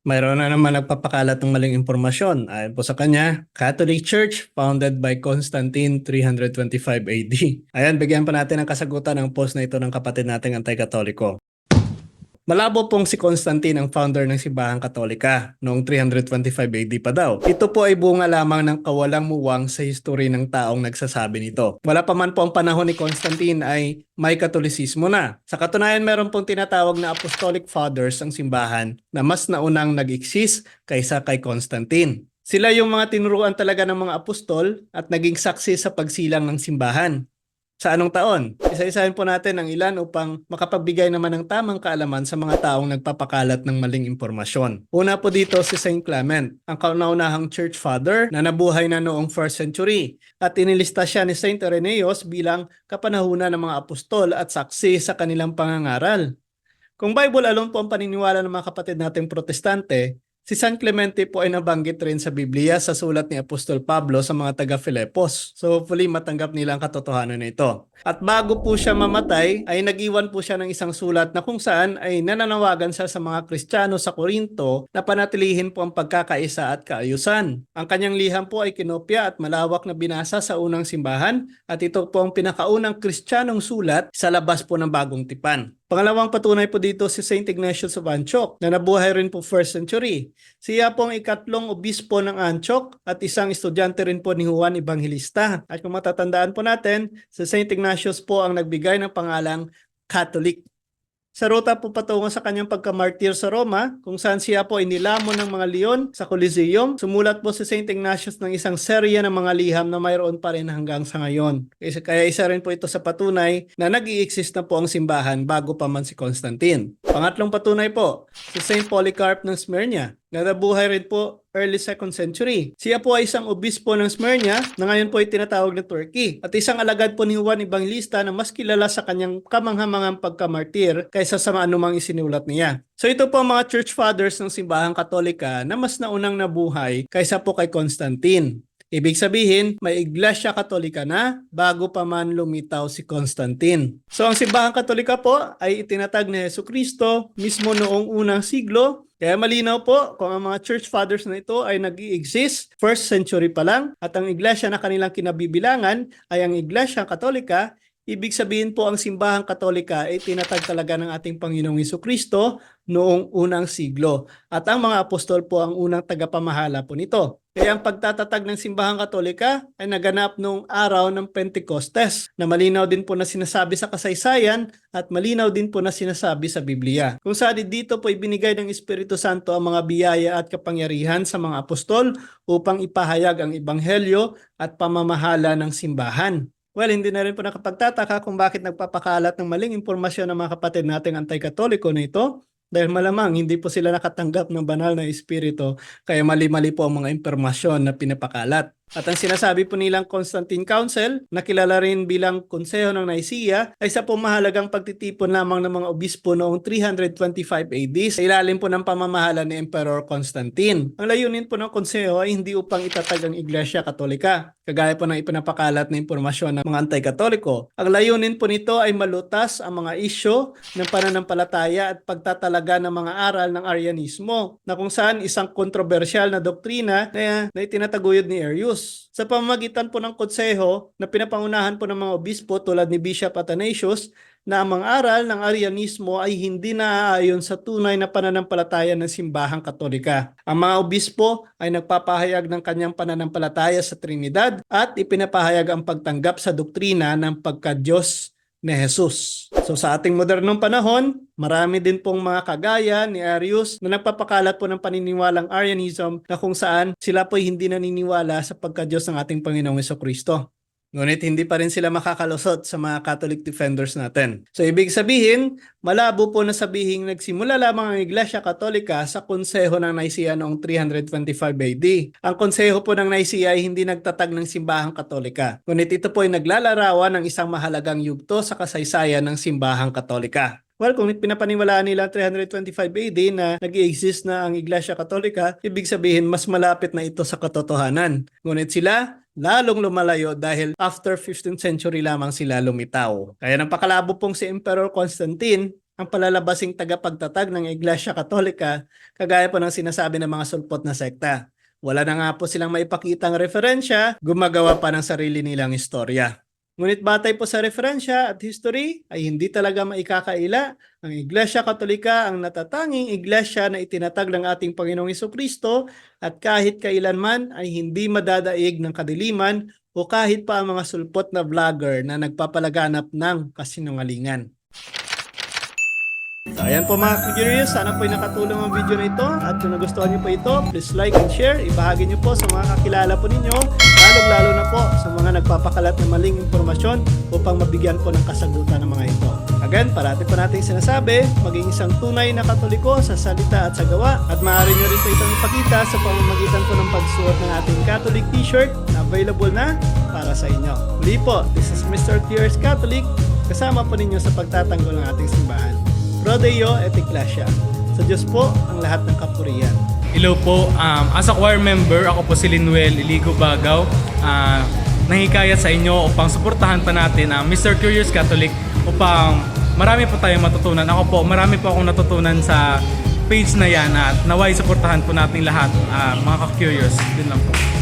Mayroon na naman nagpapakalat ng maling impormasyon. Ayon po sa kanya, Catholic Church founded by Constantine 325 AD. Ayan, bigyan pa natin ng kasagutan ng post na ito ng kapatid nating anti-katoliko. Malabo pong si Constantine ang founder ng Simbahang Katolika noong 325 AD pa daw. Ito po ay bunga lamang ng kawalang muwang sa history ng taong nagsasabi nito. Wala pa man po ang panahon ni Constantine ay may katolisismo na. Sa katunayan, meron pong tinatawag na Apostolic Fathers ang simbahan na mas naunang nag-exist kaysa kay Constantine. Sila yung mga tinuruan talaga ng mga apostol at naging saksi sa pagsilang ng simbahan. Sa anong taon? Isa-isahin po natin ang ilan upang makapagbigay naman ng tamang kaalaman sa mga taong nagpapakalat ng maling impormasyon. Una po dito si Saint Clement, ang kauna-unahang church father na nabuhay na noong 1st century at inilista siya ni Saint Irenaeus bilang kapanahunan ng mga apostol at saksi sa kanilang pangangaral. Kung Bible alone po ang paniniwala ng mga kapatid nating protestante, Si San Clemente po ay nabanggit rin sa Biblia sa sulat ni Apostol Pablo sa mga taga Filipos. So hopefully matanggap nila ang katotohanan na ito. At bago po siya mamatay, ay nag-iwan po siya ng isang sulat na kung saan ay nananawagan siya sa mga Kristiyano sa Korinto na panatilihin po ang pagkakaisa at kaayusan. Ang kanyang liham po ay kinopya at malawak na binasa sa unang simbahan at ito po ang pinakaunang Kristiyanong sulat sa labas po ng bagong tipan. Pangalawang patunay po dito si St. Ignatius of Antioch na nabuhay rin po 1st century. Siya po ang ikatlong obispo ng Antioch at isang estudyante rin po ni Juan Evangelista. At kung matatandaan po natin, si St. Ignatius po ang nagbigay ng pangalang Catholic. Sa ruta po patungo sa kanyang pagkamartir sa Roma, kung saan siya po inilamon ng mga leon sa Coliseum, sumulat po si St. Ignatius ng isang serya ng mga liham na mayroon pa rin hanggang sa ngayon. Kaya- isa rin po ito sa patunay na nag exist na po ang simbahan bago pa man si Constantine. Pangatlong patunay po, si St. Polycarp ng Smyrna, na nabuhay rin po early 2nd century. Siya po ay isang obispo ng Smyrna na ngayon po ay tinatawag na Turkey at isang alagad po ni Juan Evangelista na mas kilala sa kanyang kamanghamangang pagkamartir kaysa sa anumang isinulat niya. So ito po ang mga church fathers ng simbahang katolika na mas naunang nabuhay kaysa po kay Constantine. Ibig sabihin, may iglesia katolika na bago pa man lumitaw si Constantine. So ang simbahang katolika po ay itinatag ni Yesu Kristo mismo noong unang siglo kaya malinaw po kung ang mga church fathers na ito ay nag exist first century pa lang at ang iglesia na kanilang kinabibilangan ay ang iglesia katolika, ibig sabihin po ang simbahang katolika ay tinatag talaga ng ating Panginoong Hesus Kristo noong unang siglo. At ang mga apostol po ang unang tagapamahala po nito. Kaya ang pagtatatag ng simbahang katolika ay naganap noong araw ng Pentecostes na malinaw din po na sinasabi sa kasaysayan at malinaw din po na sinasabi sa Biblia. Kung saan dito po ibinigay ng Espiritu Santo ang mga biyaya at kapangyarihan sa mga apostol upang ipahayag ang ebanghelyo at pamamahala ng simbahan. Well, hindi na rin po nakapagtataka kung bakit nagpapakalat ng maling impormasyon ng mga kapatid nating anti-katoliko na ito dahil malamang hindi po sila nakatanggap ng banal na espiritu kaya mali-mali po ang mga impormasyon na pinapakalat. At ang sinasabi po nilang Constantine Council, na kilala rin bilang Konseho ng Nicaea, ay sa pumahalagang pagtitipon lamang ng mga obispo noong 325 AD sa ilalim po ng pamamahala ni Emperor Constantine. Ang layunin po ng Konseho ay hindi upang itatag ang Iglesia Katolika, kagaya po ng ipinapakalat na impormasyon ng mga anti-katoliko. Ang layunin po nito ay malutas ang mga isyo ng pananampalataya at pagtatalaga ng mga aral ng Arianismo, na kung saan isang kontrobersyal na doktrina na, na itinataguyod ni Arius. Sa pamamagitan po ng konseho na pinapangunahan po ng mga obispo tulad ni Bishop Athanasius na ang mga aral ng Arianismo ay hindi naaayon sa tunay na pananampalataya ng simbahang katolika. Ang mga obispo ay nagpapahayag ng kanyang pananampalataya sa Trinidad at ipinapahayag ang pagtanggap sa doktrina ng pagka-Diyos ni Jesus. So sa ating modernong panahon, marami din pong mga kagaya ni Arius na nagpapakalat po ng paniniwalang Arianism na kung saan sila po hindi naniniwala sa pagka-Diyos ng ating Panginoong Kristo. Ngunit hindi pa rin sila makakalusot sa mga Catholic defenders natin. So ibig sabihin, malabo po na sabihin nagsimula lamang ang Iglesia Katolika sa konseho ng Nicaea noong 325 AD. Ang konseho po ng Nicaea ay hindi nagtatag ng simbahang Katolika. Ngunit ito po ay naglalarawan ng isang mahalagang yugto sa kasaysayan ng simbahang Katolika. Well, kung pinapaniwalaan nila 325 AD na nag exist na ang Iglesia Katolika, ibig sabihin mas malapit na ito sa katotohanan. Ngunit sila, lalong lumalayo dahil after 15th century lamang sila lumitaw. Kaya nang pakalabo pong si Emperor Constantine ang palalabasing tagapagtatag ng Iglesia Katolika kagaya po ng sinasabi ng mga sulpot na sekta. Wala na nga po silang maipakitang referensya, gumagawa pa ng sarili nilang istorya. Ngunit batay po sa referensya at history ay hindi talaga maikakaila ang Iglesia Katolika ang natatanging iglesia na itinatag ng ating Panginoong Kristo at kahit kailanman ay hindi madadaig ng kadiliman o kahit pa ang mga sulpot na vlogger na nagpapalaganap ng kasinungalingan. Ayan po mga curious, sana po ay nakatulong ang video na ito at kung nagustuhan niyo po ito, please like and share, ibahagi niyo po sa mga kakilala po ninyo, lalong-lalo na po sa mga nagpapakalat ng maling impormasyon upang mabigyan po ng kasagutan ng mga ito. Again, parati po natin sinasabi, maging isang tunay na katoliko sa salita at sa gawa at maaari niyo rin po itong ipakita sa pamamagitan po ng pagsuot ng ating Catholic t-shirt na available na para sa inyo. Muli po, this is Mr. Tears Catholic, kasama po ninyo sa pagtatanggol ng ating simbahan. Pro Deo et Ecclesia. Sa Diyos po ang lahat ng kapurihan. Hello po, um, as a choir member, ako po si Linuel Iligo Bagaw. Uh, nahikayat sa inyo upang suportahan pa natin ang Mr. Curious Catholic upang marami po tayong matutunan. Ako po, marami po akong natutunan sa page na yan at naway suportahan po natin lahat, ah, mga ka-curious. Yun lang po.